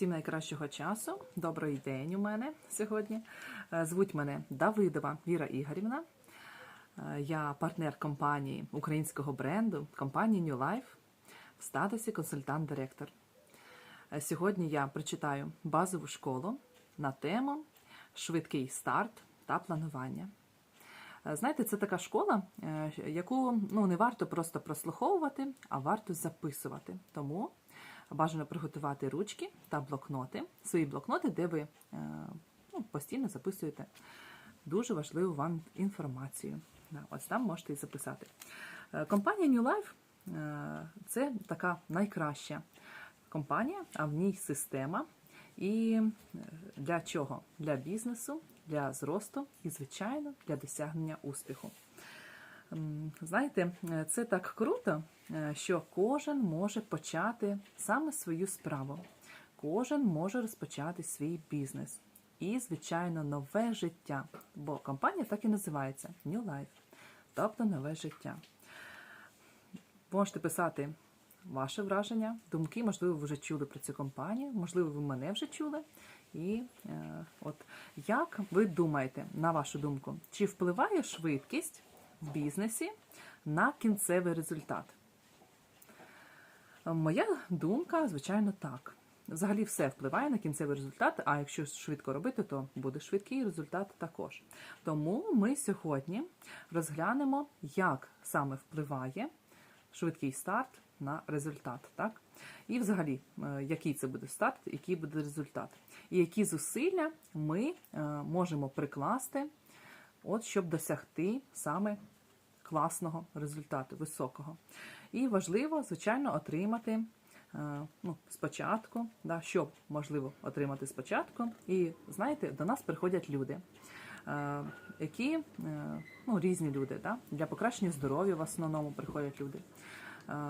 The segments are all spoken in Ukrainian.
Всім найкращого часу. Добрий день у мене сьогодні. Е, Звуть мене Давидова Віра Ігорівна. Е, Я партнер компанії українського бренду компанії New Life в статусі консультант-директор. Е, Сьогодні я прочитаю базову школу на тему швидкий старт та планування. Знаєте, це така школа, яку ну, не варто просто прослуховувати, а варто записувати. Тому бажано приготувати ручки та блокноти, свої блокноти, де ви е, ну, постійно записуєте дуже важливу вам інформацію. Ось там можете і записати. Е, Компанія New Life е, це така найкраща компанія, а в ній система. І для чого? Для бізнесу, для зросту і, звичайно, для досягнення успіху. Знаєте, е, це так круто, е, що кожен може почати саме свою справу. Кожен може розпочати свій бізнес. І, звичайно, нове життя. Бо компанія так і називається New Life, тобто нове життя. Можете писати ваше враження, думки, можливо, ви вже чули про цю компанію, можливо, ви мене вже чули. І е, от як ви думаєте, на вашу думку, чи впливає швидкість в бізнесі на кінцевий результат? Е, Моя думка, звичайно, так. Взагалі все впливає на кінцевий результат, а якщо швидко робити, то буде швидкий результат також. Тому ми сьогодні розглянемо, як саме впливає швидкий старт на результат. Так? І взагалі, е, який це буде старт, який буде результат. І які зусилля ми е, можемо прикласти, от, щоб досягти саме класного результату, високого. І важливо, звичайно, отримати е, ну, спочатку, да, що можливо отримати спочатку. І знаєте, до нас приходять люди, е, які е, ну, різні люди, да? для покращення здоров'я в основному приходять люди.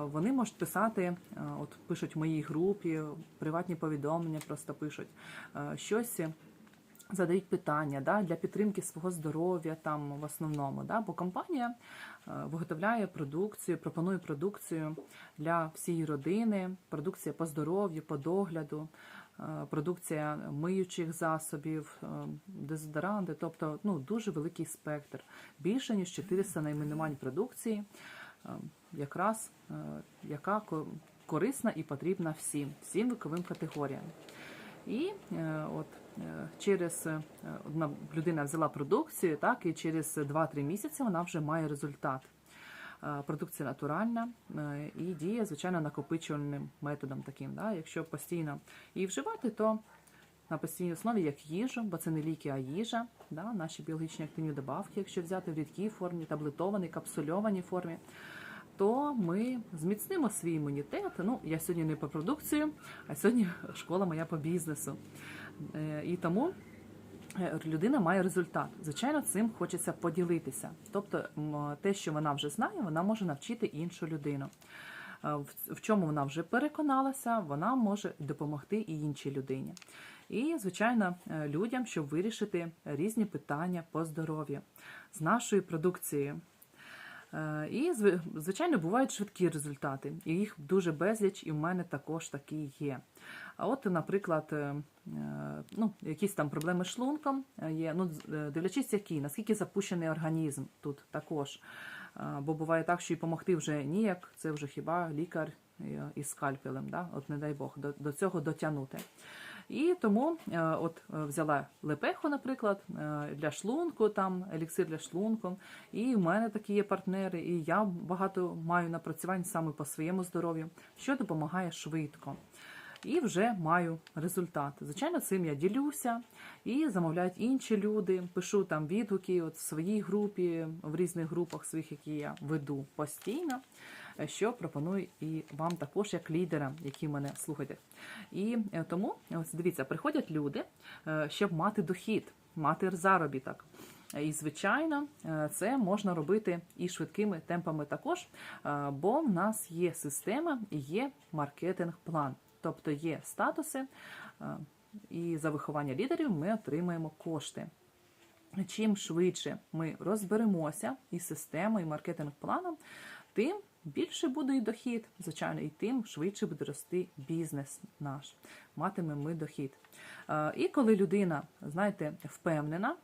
Вони можуть писати, от пишуть в моїй групі, приватні повідомлення просто пишуть щось. Задають питання да, для підтримки свого здоров'я там в основному. Да, бо компанія е, виготовляє продукцію, пропонує продукцію для всієї родини, продукція по здоров'ю, по догляду, е, продукція миючих засобів, е, дезодоранти, тобто ну, дуже великий спектр. Більше ніж 400 найменувань продукції, якраз яка корисна і потрібна всім, всім віковим категоріям. І е, от е, через е, одна людина взяла продукцію, так і через 2-3 місяці вона вже має результат. Продукція натуральна і діє, звичайно, накопичувальним методом таким. Да? Якщо постійно її вживати, то на постійній основі як їжу, бо це не ліки, а їжа, да? наші біологічні активні добавки, якщо взяти в рідкій формі, таблетованій, капсульованій формі, то ми зміцнимо свій імунітет. Ну, я сьогодні не по продукцію, а сьогодні школа моя по бізнесу. Е, І тому е, людина має результат. Звичайно, цим хочеться поділитися. Тобто, те, що вона вже знає, вона може навчити іншу людину. Е, В чому вона вже переконалася, вона може допомогти і іншій людині. І, звичайно, людям, щоб вирішити різні питання по здоров'ю з нашою продукцією. Е, І, звичайно, бувають швидкі результати, і їх дуже безліч, і в мене також такі є. А от, наприклад, е, е, ну, якісь там проблеми з шлунком є, ну, дивлячись, які, наскільки запущений організм тут також. Бо буває так, що і допомогти вже ніяк, це вже хіба лікар із скальпелем, да? от не дай Бог, до, до цього дотягнути. І тому е, от е, взяла лепеху, наприклад, е, для шлунку, там еліксир для шлунку. І в мене такі є партнери, і я багато маю напрацювань саме по своєму здоров'ю, що допомагає швидко. І вже маю результат. Звичайно, цим я ділюся і замовляють інші люди. Пишу там відгуки от в своїй групі, в різних групах своїх, які я веду постійно, що пропоную і вам також як лідерам, які мене слухають. І е, тому, ось дивіться, приходять люди, е, щоб мати дохід, мати заробіток. І, звичайно, е, це можна робити і швидкими темпами також, бо в нас є система і є маркетинг-план. Тобто є статуси, і за виховання лідерів ми отримаємо кошти. Чим швидше ми розберемося із системою, і маркетинг-планом, тим більше буде і дохід, звичайно, і тим швидше буде рости бізнес наш. Матимемо ми дохід. Е, І коли людина, знаєте, впевнена,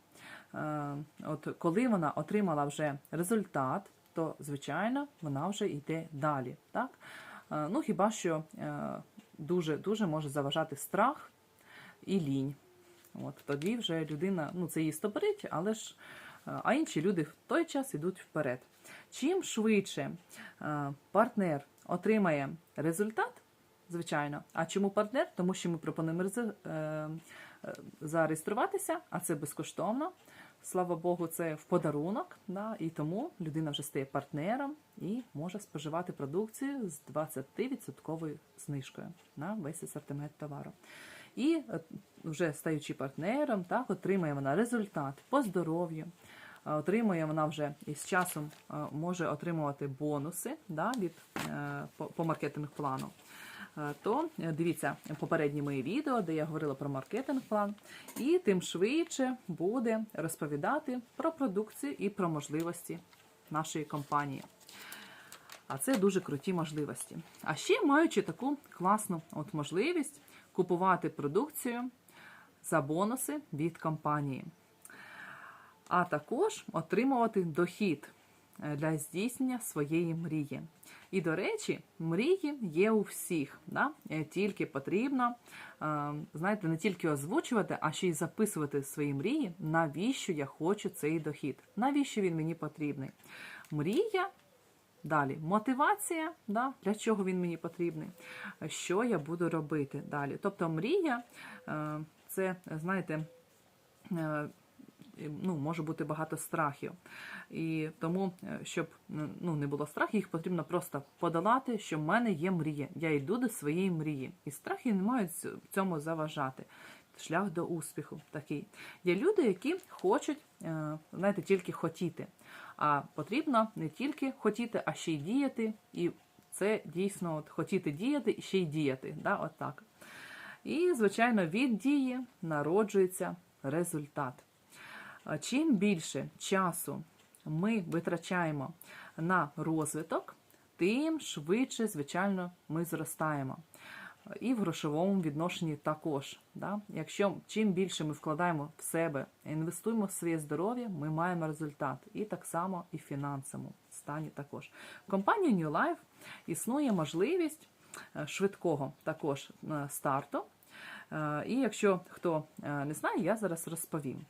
е, от коли вона отримала вже результат, то звичайно вона вже йде далі. Так? Е, Ну хіба що дуже дуже може заважати страх і лінь. От тоді вже людина, ну це її стопорить, але ж а інші люди в той час йдуть вперед. Чим швидше е, партнер отримає результат, звичайно. А чому партнер? Тому що ми пропонуємо е, е, зареєструватися, а це безкоштовно. Слава Богу, це в подарунок, да, і тому людина вже стає партнером і може споживати продукцію з 20% знижкою на весь асортимент товару. І вже стаючи партнером, так, отримує вона результат по здоров'ю, отримує вона вже із часом е, може отримувати бонуси да, від, е, по, маркетинг плану. Е, То е, дивіться попередні мої відео, де я говорила про маркетинг план, і тим швидше буде розповідати про продукцію і про можливості нашої компанії. А це дуже круті можливості. А ще маючи таку класну от можливість купувати продукцію за бонуси від компанії, а також отримувати дохід е, для здійснення своєї мрії. І, до речі, мрії є у всіх. Да? Е, Тільки потрібно, е, знаєте, не тільки озвучувати, а ще й записувати свої мрії, навіщо я хочу цей дохід, навіщо він мені потрібний. Мрія Далі мотивація, да, для чого він мені потрібний, що я буду робити далі. Тобто мрія це, знаєте, ну, може бути багато страхів. І тому, е, щоб ну, не було страхів, їх потрібно просто подолати, що в мене є мрія. Я йду до своєї мрії. І страхи не мають цьому заважати. Шлях до успіху такий. Є люди, які хочуть, е, знаєте, тільки хотіти. А потрібно не тільки хотіти, а ще й діяти. І це дійсно от, хотіти діяти і ще й діяти. Да, от так. І, звичайно, від дії народжується результат. Чим більше часу ми витрачаємо на розвиток, тим швидше, звичайно, ми зростаємо. І в грошовому відношенні також. Да? Якщо чим більше ми вкладаємо в себе, інвестуємо в своє здоров'я, ми маємо результат. І так само і в фінансовому стані також. В компанії New Life існує можливість е, швидкого також е, старту. Е, І якщо хто не знає, я зараз розповім.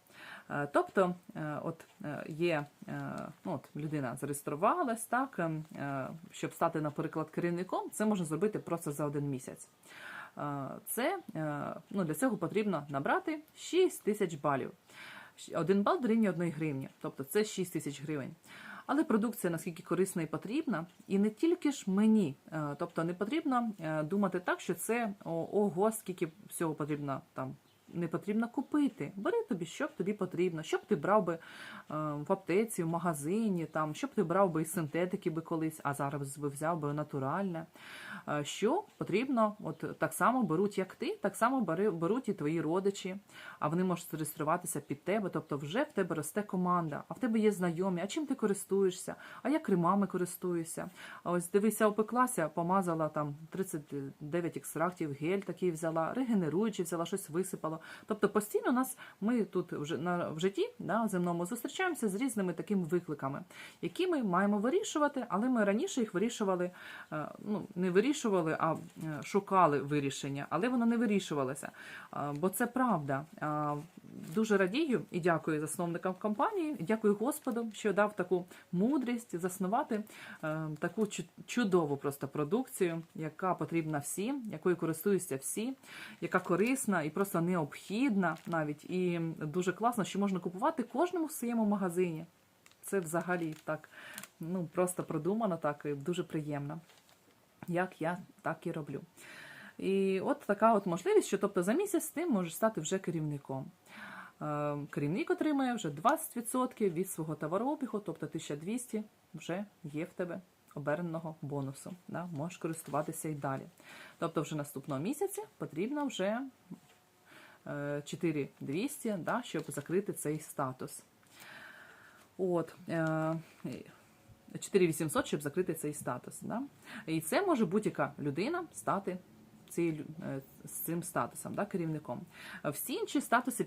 Е, Тобто, е, от е, є ну, от людина зареєструвалась, так, е, е, щоб стати, наприклад, керівником, це можна зробити просто за один місяць. Це ну, для цього потрібно набрати 6 тисяч балів. Один бал дорівнює 1 гривні, тобто це 6 тисяч гривень. Але продукція наскільки корисна і потрібна, і не тільки ж мені, тобто не потрібно думати так, що це ого, скільки всього потрібно там. Не потрібно купити. Бери тобі, що тобі потрібно, що б ти брав би е, в аптеці, в магазині, там, що б ти брав би із синтетики би колись, а зараз би взяв би натуральне. Е, що потрібно, от так само беруть, як ти, так само беруть і твої родичі, а вони можуть зареєструватися під тебе, тобто вже в тебе росте команда, а в тебе є знайомі, а чим ти користуєшся, а я кремами користуюся. Ось дивися, опеклася, помазала там 39 екстрактів, гель такий взяла, регенеруючи, взяла щось висипала. Тобто постійно нас ми тут вже в житті да, земному зустрічаємося з різними такими викликами, які ми маємо вирішувати, але ми раніше їх вирішували, е, ну не вирішували, а е, шукали вирішення, але воно не вирішувалося. Е, Бо це правда. Дуже радію і дякую засновникам компанії, дякую Господу, що дав таку мудрість заснувати таку чудову просто продукцію, яка потрібна всім, якою користуються всі, яка корисна і просто необхідна навіть. І дуже класно, що можна купувати кожному в своєму магазині. Це взагалі так ну просто продумано, так і дуже приємно. Як я так і роблю. І от така от можливість, що тобто за місяць ти можеш стати вже керівником. Е, Керівник отримає вже 20% від свого товарообігу, тобто 1200 вже є в тебе оберненого бонусу. Да? Можеш користуватися і далі. Тобто вже наступного місяця потрібно вже 4200, да, щоб закрити цей статус. От, е, 4800, щоб закрити цей статус. Да? І це може будь-яка людина стати цією е, з цим статусом, да, керівником. Всі інші статуси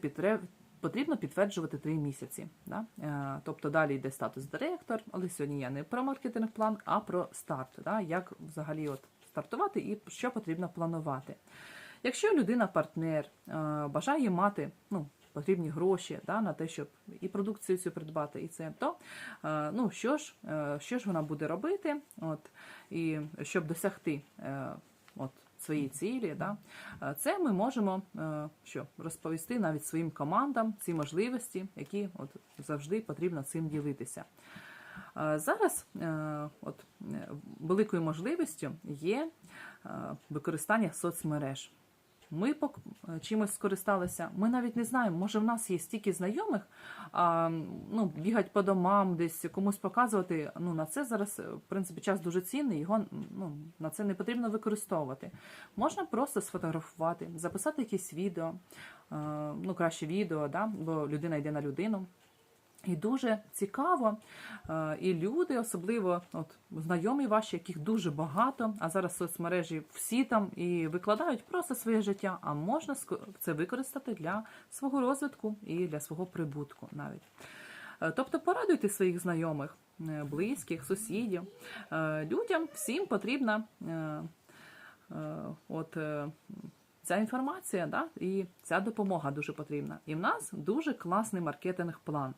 потрібно підтверджувати три місяці. Да? Е, Тобто далі йде статус директор, але сьогодні я не про маркетинг план, а про старт. Да? Як взагалі от стартувати і що потрібно планувати. Якщо людина партнер е, бажає мати ну, потрібні гроші да, на те, щоб і продукцію цю придбати, і це, то е, ну, що, ж, е, що ж вона буде робити, от, і щоб досягти от, своєї цілі, да, це ми можемо що, розповісти навіть своїм командам ці можливості, які от, завжди потрібно цим ділитися. Зараз от, великою можливістю є використання соцмереж. Ми чимось скористалися. Ми навіть не знаємо, може в нас є стільки знайомих, а ну, бігать по домам, десь комусь показувати. Ну, на це зараз, е, в принципі, час дуже цінний, його ну, на це не потрібно використовувати. Можна просто сфотографувати, записати якесь відео, е, ну, краще відео, да? бо людина йде на людину. І дуже цікаво, е, і люди, особливо от знайомі ваші, яких дуже багато, а зараз соцмережі всі там і викладають просто своє життя, а можна це використати для свого розвитку і для свого прибутку навіть. Е, Тобто порадуйте своїх знайомих, е, близьких, сусідів. Людям всім потрібна от, ця інформація, да? і ця допомога дуже потрібна. І в нас дуже класний маркетинг-план.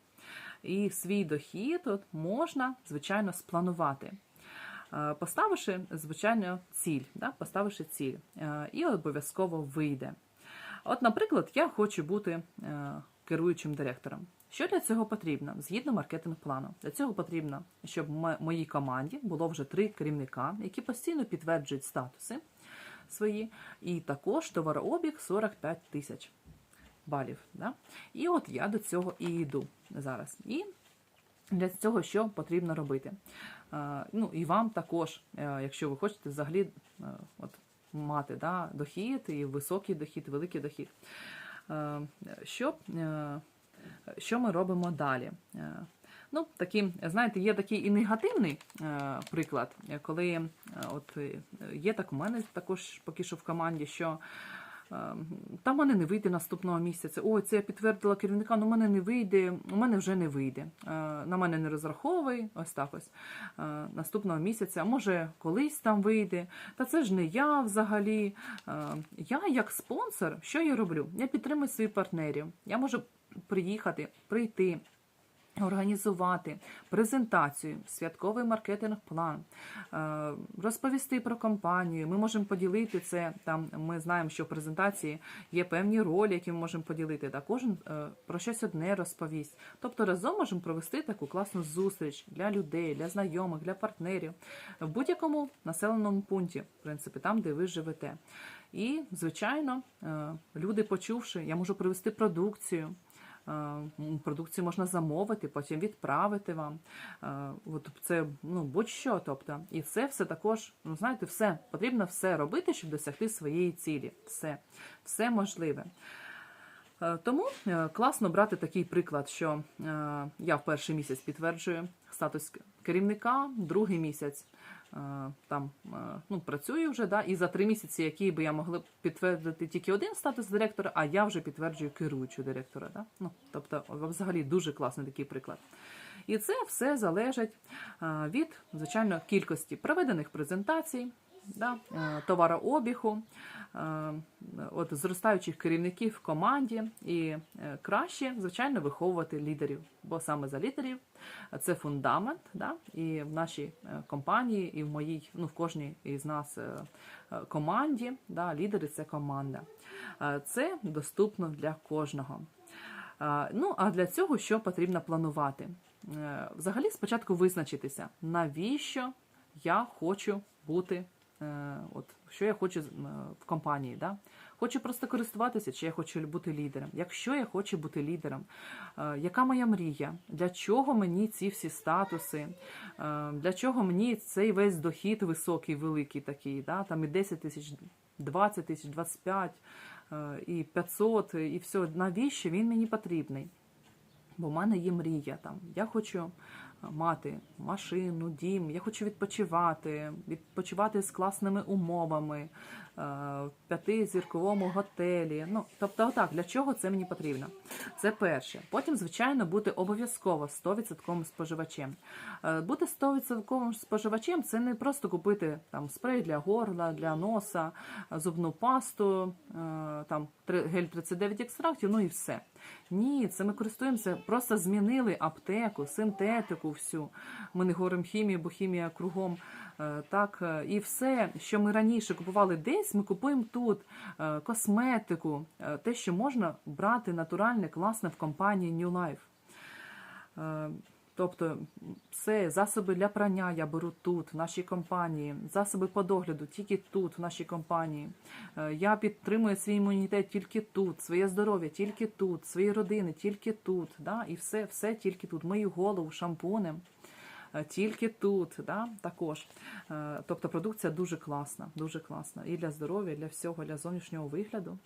І свій дохід от можна, звичайно, спланувати. Е, Поставивши, звичайно, ціль, да? поставивши ціль, е, і обов'язково вийде. От, наприклад, я хочу бути е, керуючим директором. Що для цього потрібно? Згідно маркетинг-плану. Для цього потрібно, щоб в моїй команді було вже три керівника, які постійно підтверджують статуси свої, і також товарообіг 45 тисяч балів. Да? І от я до цього і йду зараз. І для цього що потрібно робити? Ну, і вам також, е, якщо ви хочете взагалі е, от, мати да, дохід, і високий дохід, великий дохід. Е, що, що ми робимо далі? Ну, такі, знаєте, є такий і негативний е, приклад, коли е, от е, є так у мене також поки що в команді, що е, там мене не вийде наступного місяця. Ой, це я підтвердила керівника, ну мене не вийде, у мене вже не вийде. Е, на мене не розраховуй, ось так ось. Е, наступного місяця, може, колись там вийде. Та це ж не я взагалі. Е, я як спонсор, що я роблю? Я підтримую своїх партнерів. Я можу приїхати, прийти. Організувати презентацію, святковий маркетинг-план, е, розповісти про компанію. Ми можемо поділити це. Там ми знаємо, що в презентації є певні ролі, які ми можемо поділити. Та кожен е, про щось одне розповість. Тобто разом можемо провести таку класну зустріч для людей, для знайомих, для партнерів в будь-якому населеному пункті, в принципі, там, де ви живете. І, звичайно, е, люди, почувши, я можу привезти продукцію. Е, Продукцію можна замовити, потім відправити вам. Е, От це ну будь-що. Тобто, і це все також, ну знаєте, все потрібно все робити, щоб досягти своєї цілі. Все, все можливе. Е, Тому класно брати такий приклад, що я в перший місяць підтверджую статус керівника, другий місяць там е, ну, працюю вже, да, і за три місяці, які би я могла підтвердити тільки один статус директора, а я вже підтверджую керуючого директора. Да? Ну, тобто, взагалі дуже класний такий приклад. І це все залежить е, від, звичайно, кількості проведених презентацій, да, е, товарообігу, е, от зростаючих керівників в команді, і е, краще, звичайно, виховувати лідерів, бо саме за лідерів це фундамент, да, і в нашій компанії, і в моїй, ну в кожній із нас команді, да, лідери це команда. Це доступно для кожного. Ну, а для цього що потрібно планувати? Взагалі, спочатку визначитися, навіщо я хочу бути, от що я хочу е, в компанії. Да? Хочу просто користуватися, чи я хочу бути лідером. Якщо я хочу бути лідером, е, яка моя мрія? Для чого мені ці всі статуси? Е, Для чого мені цей весь дохід високий, великий такий? Да? Там і 10 тисяч, 20 тисяч, 25 е, і 500, і все. Навіщо він мені потрібний? Бо в мене є мрія там. Я хочу мати машину, дім, я хочу відпочивати, відпочивати з класними умовами, в п'ятизірковому готелі. Ну, тобто, отак, для чого це мені потрібно? Це перше. Потім, звичайно, бути обов'язково 100% споживачем. Е, Бути 100% споживачем це не просто купити там спрей для горла, для носа, зубну пасту, е, там гель 39 екстрактів, ну і все. Ні, це ми користуємося, просто змінили аптеку, синтетику всю. Ми не говоримо хімію, бо хімія кругом. Е, Так, е, і все, що ми раніше купували десь, ми купуємо тут. Е, Косметику, те, що можна брати натуральне, класне в компанії New Life. Тобто, все, засоби для прання я беру тут, в нашій компанії, засоби по догляду тільки тут, в нашій компанії. Я підтримую свій імунітет тільки тут, своє здоров'я тільки тут, свої родини тільки тут. Да? І все, все тільки тут. Мию голову шампунем. Е, Тільки тут, да, також. Е, Тобто продукція дуже класна, дуже класна. І для здоров'я, і для всього, для зовнішнього вигляду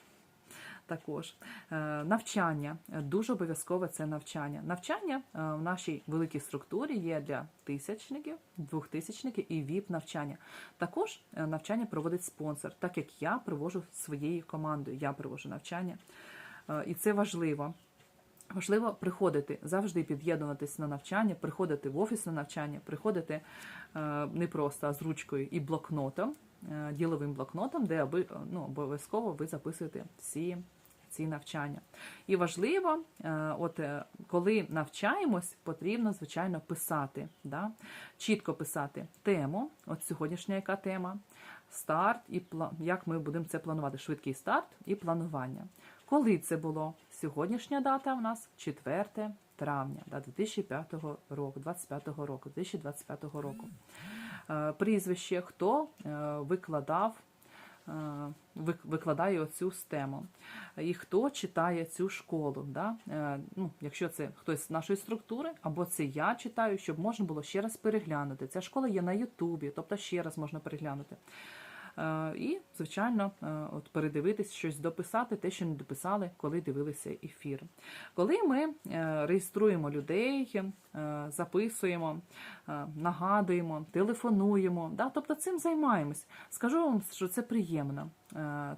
також. Е, Навчання дуже обов'язкове це навчання. Навчання в нашій великій структурі є для тисячників, двохтисячників і ВІП навчання. Також навчання проводить спонсор, так як я проводжу своєю командою. Я проводжу навчання, і це важливо. Важливо приходити завжди під'єднуватись на навчання, приходити в офіс на навчання, приходити е, не просто а з ручкою і блокнотом, е, діловим блокнотом, де аби, ну, обов'язково ви записуєте всі ці навчання. І важливо, е, от е, коли навчаємось, потрібно, звичайно, писати. Да? Чітко писати тему, от сьогоднішня яка тема, старт і як ми будемо це планувати. Швидкий старт і планування. Коли це було? Сьогоднішня дата у нас 4 травня да, 2005 року, 25 року, 2025 року. Е, Прізвище, хто е, викладав, е, вик- викладає оцю стему, і хто читає цю школу. Да? Ну, якщо це хтось з нашої структури, або це я читаю, щоб можна було ще раз переглянути. Ця школа є на Ютубі, тобто ще раз можна переглянути. Е, І, звичайно, е, от передивитись щось дописати, те, що не дописали, коли дивилися ефір. Коли ми е, реєструємо людей, записуємо, нагадуємо, телефонуємо, да, тобто цим займаємось. Скажу вам, що це приємно,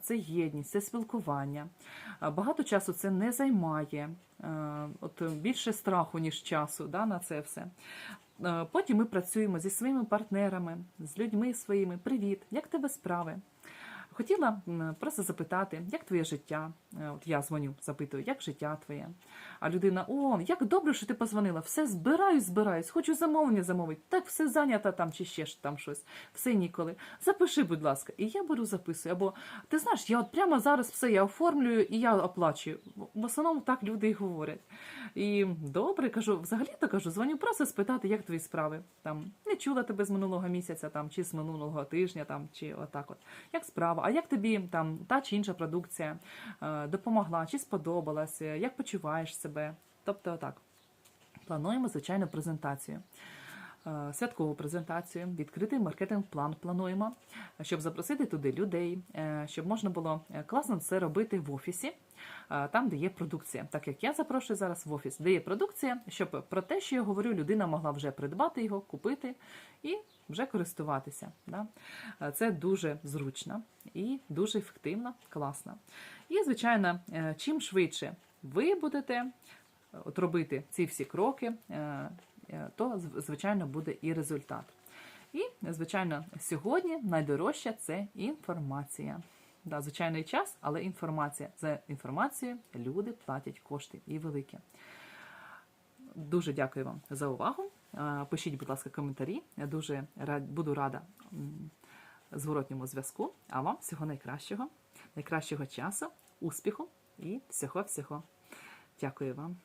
це єдність, це спілкування. Багато часу це не займає. От більше страху, ніж часу да, на це все. Е, Потім ми працюємо зі своїми партнерами, з людьми своїми. Привіт, як тебе справи? Хотіла просто запитати, як твоє життя? Е, От я дзвоню, запитую, як життя твоє? А людина: о, як добре, що ти позвонила, все збираюсь, збираюсь, хочу замовлення замовити. Так все зайнято там чи ще ж там щось, все ніколи. Запиши, будь ласка, і я беру, записую. Або ти знаєш, я от прямо зараз все я оформлюю і я оплачую. В основному так люди і говорять. І добре, кажу, взагалі-то кажу, дзвоню просто спитати, як твої справи. Там не чула тебе з минулого місяця, там чи з минулого тижня, там чи отак. От як справа? А як тобі там та чи інша продукція е, допомогла, чи сподобалася? Як почуваєш себе? Тобто, отак. Плануємо звичайно презентацію. Е, Святкову презентацію, відкритий маркетинг-план плануємо, щоб запросити туди людей, е, щоб можна було е, класно це робити в офісі, там, де є продукція. Так як я запрошую зараз в офіс, де є продукція, щоб про те, що я говорю, людина могла вже придбати його, купити і вже користуватися. Да? Це дуже зручно і дуже ефективно, класно. І, звичайно, чим швидше ви будете от робити ці всі кроки, то звичайно буде і результат. І, звичайно, сьогодні найдорожче це інформація. Да, звичайний час, але інформація. За інформацію люди платять кошти і великі. Дуже дякую вам за увагу. Е, Пишіть, будь ласка, коментарі. Я дуже рад, буду рада зворотньому зв'язку. А вам всього найкращого, найкращого часу, успіху і всього-всього. Дякую вам.